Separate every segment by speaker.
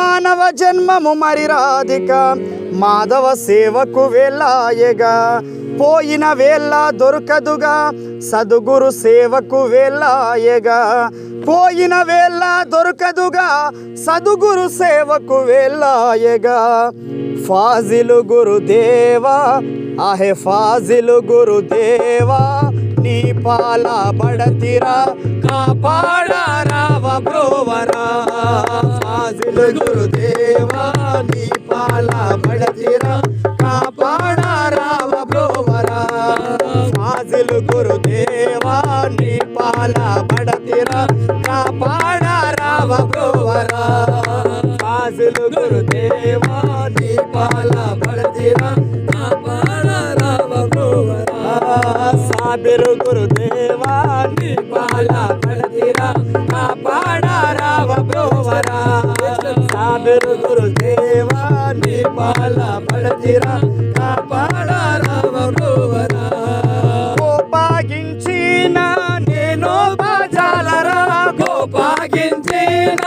Speaker 1: మానవ జన్మము మరి రాధిక. మాధవ సేవకు వెళ్ళాయగా. పోయిన వేళ దొరకదుగా. సదుగురు సేవకు వెళ్ళాయగా. పోయిన వేళ దొరకదుగా. సదుగురు సేవకు వెళ్ళాయగా. ఫాజిలు గురుదేవా. ఆహే ఫాజిలు గురుదేవా. నీ పాల బడతిరా కాపాడారా ఫాజిలు గురుదేవా నీ పాల బడతిరా కాపాడా రావ బ్రోవరా ఫాజిలు గురుదేవా నీ పాల గురుదేవా నీ పాల బడతిరా కాపాడా రావ నేను బాజాలరా కోపాగించిన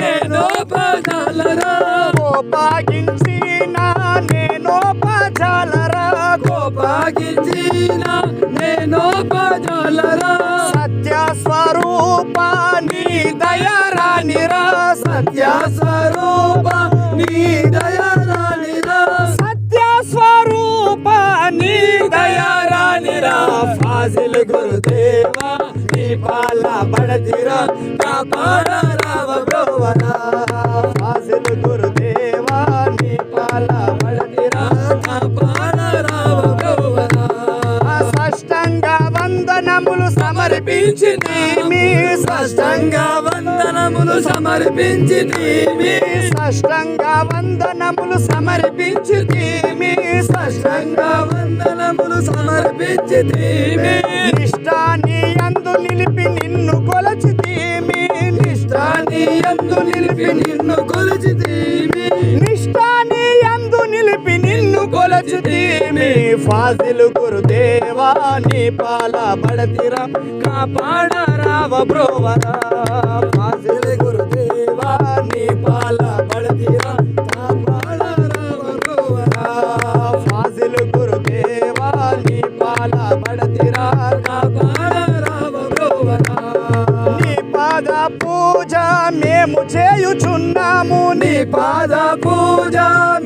Speaker 1: నేను బాజాలరా కోపాగించిన నేను బాజాలరా
Speaker 2: కోపాగించిన నేను పజలరా
Speaker 1: సత్య స్వరూప నీ దయరానిరా. సత్య
Speaker 2: స్వరూప నీ దయారానిరా
Speaker 1: సత్య స్వరూప నీ దయరానిరా ఫాజిల్ గురుదేవా నీ పాల బడదిరా కాపాడ సమర్పించి మీ
Speaker 2: సాష్టంగా వందనములు సమర్పించి
Speaker 1: మీ సష్టంగా వందనములు సమర్పించి మీ
Speaker 2: సాష్టంగా వందనములు సమర్పించి
Speaker 1: మీ నిష్టాన్ని అందు నిలిపి నిన్ను కొలచి మీ
Speaker 2: నిష్టాన్ని ఎందు నిలిపి నిన్ను కొలిచితీమి
Speaker 1: నిన్ను ఫాజిలు గురుదేవా నీ పాల బడతిరా బ్రోవరా. మేము చేయుచున్నాము నీ
Speaker 2: పాద పూజ.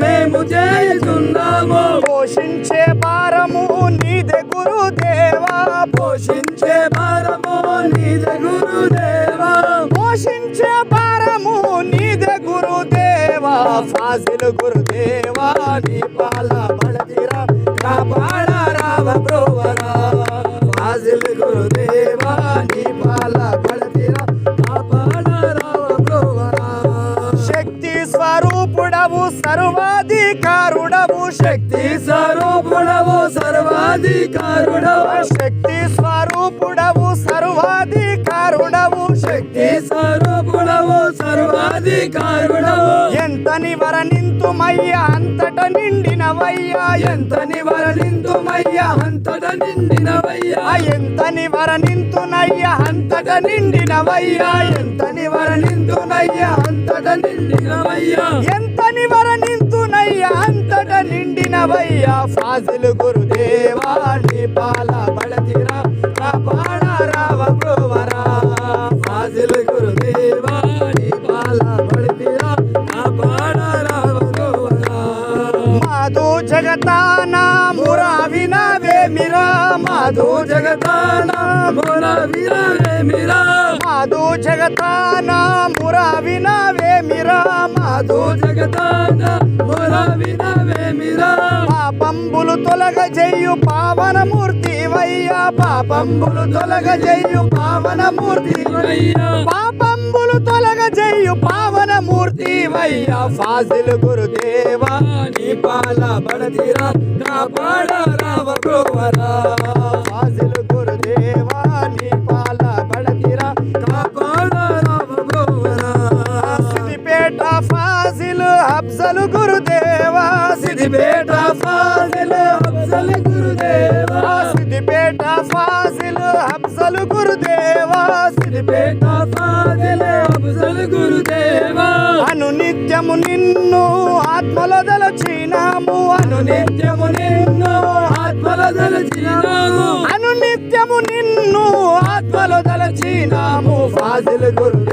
Speaker 2: మేము చేస్తున్నాము
Speaker 1: పోషించే భారము నీదే గురుదేవా.
Speaker 2: పోషించే భారము నీదే గురుదేవా.
Speaker 1: పోషించే భారము నీదే గురుదేవా. ఫాజిల్ గురుదేవా నీ పాల సర్వాధికారుడవు శక్తి
Speaker 2: స్వరూపుడవు సర్వాధికారుడవు
Speaker 1: శక్తి స్వరూపుడవు సర్వాధికారుడవు శక్తి
Speaker 2: స్వరూపుడవు సర్వాధికారుడవు.
Speaker 1: ఎంత నివరణింతుమయ్యా అంతట నిండినవయ్యా ఎంత
Speaker 2: ఎంత నివరణింతుమయ్యా అంతట నిండినవయ్యా.
Speaker 1: ఆ ఎంత నివరణింతునయ్యా అంతట నిండినవయ్యా ఎంత
Speaker 2: నివరణింతునయ్యా అంతట నిండినవయ్యా.
Speaker 1: ఎంత నివరణింతునయ్యా అంతట నిండినవయ్యా. ఫాజిల్ గురుదేవా నీ పాల బడతిరా కాపాడ రావ గోవరా. మాధు జగతాన
Speaker 2: మొర విరవేమిరా
Speaker 1: మాధు జగతాన మురావినవేమిరా మాధు
Speaker 2: జగతాన మొర విరవేమిరా
Speaker 1: పాపంబులు తొలగ చెయ్యు పావనమూర్తి వయ్యా. పాపంబులు తొలగ చెయ్యు పావనమూర్తి
Speaker 2: అయ్యా
Speaker 1: పాపంబులు తొలగ చెయ్యు పావనమూర్తి వయ్యా. ఫాజిల్ గురుదేవా
Speaker 2: నీ పాల బడతిరా కాపాడ రావ
Speaker 1: అఫ్జల్ గురుదేవా
Speaker 2: సిద్దిపేట ఫాజిల్ అఫ్జల్ గురుదేవా
Speaker 1: సిద్దిపేట ఫాజిల్ అఫ్జల్ గురుదేవా
Speaker 2: సిద్దిపేట ఫాజిల్ అఫ్జల్ గురుదేవా
Speaker 1: అనునిత్య నిత్యము నిన్ను ఆత్మలో దలచినాము. అను
Speaker 2: నిత్యము నిన్ను ఆత్మల దలచినాము.
Speaker 1: అను నిత్యము నిన్ను ఆత్మలో దలచినాము. ఫాజిల్ గురుదేవా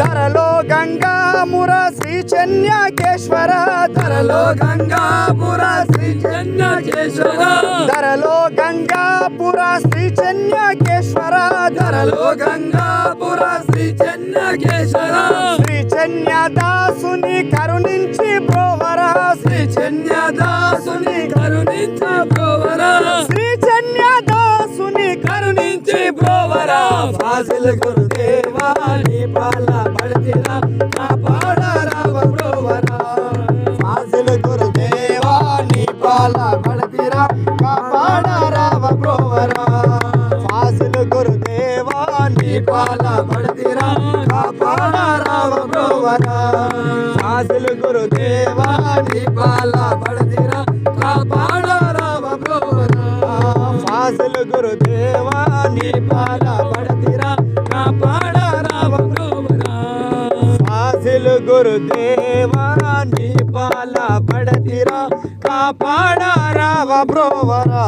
Speaker 1: ధరలో గంగాముర శ్రీ చెన్యాకేశ్వర
Speaker 2: ధరలో గంగాపుర శ్రీ చెన్నకేశ్వర
Speaker 1: ధరలో గంగాపుర శ్రీ చెన్యాకేశ్వర
Speaker 2: ధరలో గంగాపుర శ్రీ చెన్నకేశ్వర
Speaker 1: శ్రీ చెన్యదాసుని కరుణించి బ్రోవరా
Speaker 2: శ్రీ చెన్యదాసుని కరుణించ బ్రోవరా ఫాజిల్ గురుదేవా నీ పాల పడతిరా కాపాడారావ బ్రోవరా
Speaker 1: ఫాజిల్ గురుదేవా నీ పాల పడతిరా కాపాడారావ బ్రోవరా ఫాజిల్ గురుదేవా నీ పాల పడతిరా కాపాడారావ బ్రోవరా ఫాజిల్ గురుదేవా నీ పాల పడతిరా నీ పాల పడతిరా
Speaker 2: కాపాడారావ బ్రోవరా
Speaker 1: గురుదేవా నీ పాల పడతిరా కాపాడారావ బ్రోవరా